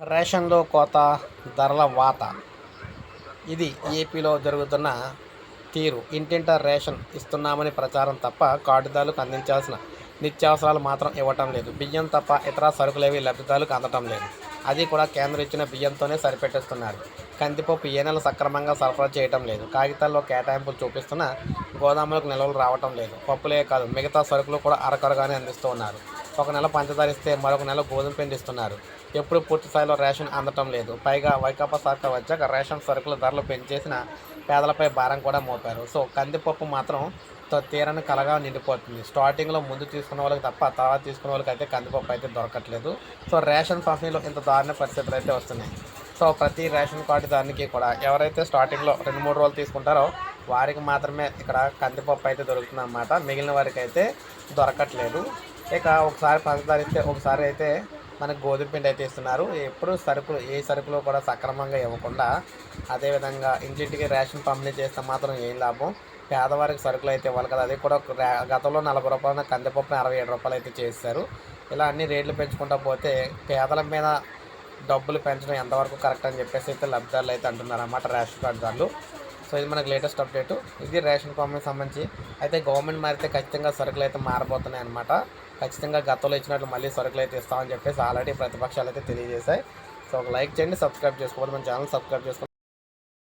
రేషన్లో కోత ధరల వాత. ఇది ఏపీలో జరుగుతున్న తీరు. ఇంటింటా రేషన్ ఇస్తున్నామని ప్రచారం తప్ప కార్డుదారులకు అందించాల్సిన నిత్యావసరాలు మాత్రం ఇవ్వటం లేదు. బియ్యం తప్ప ఇతర సరుకులేవి లబ్ధిదారులకు అందటం లేదు. అది కూడా కేంద్రం ఇచ్చిన బియ్యంతోనే సరిపెట్టిస్తున్నారు. కందిపప్పు ఏ నెల సక్రమంగా సరఫరా చేయటం లేదు. కాగితాల్లో కేటాయింపులు చూపిస్తున్న గోదాములకు నిల్వలు రావటం లేదు. పప్పులే కాదు మిగతా సరుకులు కూడా అరకరగానే అందిస్తూ ఉన్నారు. ఒక నెల పంచదార ఇస్తే మరొక నెల గోధుమ పిండి ఇస్తున్నారు. ఎప్పుడు పూర్తి స్థాయిలో రేషన్ అందటం లేదు. పైగా వైకాపా సర్కార్ వచ్చాక రేషన్ సరుకుల ధరలు పెంచేసిన పేదలపై భారం కూడా మోపారు. సో కందిపప్పు మాత్రం త- తీరని కలగా నిండిపోతుంది. స్టార్టింగ్లో ముందు తీసుకున్న వాళ్ళకి తప్ప తర్వాత తీసుకున్న వాళ్ళకి అయితే కందిపప్పు అయితే దొరకట్లేదు. సో రేషన్ పంపిణీలో ఇంత దారుణ పరిస్థితులు అయితే వస్తున్నాయి. సో ప్రతి రేషన్ కార్డు దానికి కూడా ఎవరైతే స్టార్టింగ్లో రెండు మూడు రోజులు తీసుకుంటారో వారికి మాత్రమే ఇక్కడ కందిపప్పు అయితే దొరుకుతుంది అన్నమాట మిగిలిన వారికి అయితే దొరకట్లేదు. ఇక ఒకసారి పంచదార ఇస్తే ఒకసారి అయితే మనకు గోధుమ పిండి అయితే ఇస్తున్నారు. ఎప్పుడు సరుకులు ఏ సరుకులు కూడా సక్రమంగా ఇవ్వకుండా అదేవిధంగా ఇంటింటికి రేషన్ పంపిణీ చేస్తే మాత్రం ఏం లాభం? పేదవారికి సరుకులు అయితే ఇవ్వాలి కదా. అది కూడా ఒక రే- గతంలో నలభై రూపాయలు కందిపప్పును అరవై ఏడు రూపాయలు అయితే చేస్తారు ఇలా అన్ని రేట్లు పెంచుకుంటా పోతే పేదల మీద డబ్బులు పెంచడం ఎంతవరకు కరెక్ట్ అని చెప్పేసి అయితే లబ్ధిదారులు అయితే అంటున్నారు అన్నమాట రేషన్ కార్డుదారులు సో ఇది మనకు లేటెస్ట్ అప్డేట్. ఇది రేషన్ పంపిణీకి సంబంధించి అయితే గవర్నమెంట్ మారితే ఖచ్చితంగా సరుకులు అయితే మారిపోతున్నాయి అనమాట ఖచ్చితంగా గతంలో ఇచ్చినట్లు మళ్ళీ సరుకులు అయితే ఇస్తామని చెప్పేసి ఆల్రెడీ ప్రతిపక్షాలు అయితే తెలియజేశాయి. సో ఒక లైక్ చేయండి సబ్స్క్రైబ్ చేసుకోవాలి మన ఛానల్ సబ్స్క్రైబ్ చేసుకోండి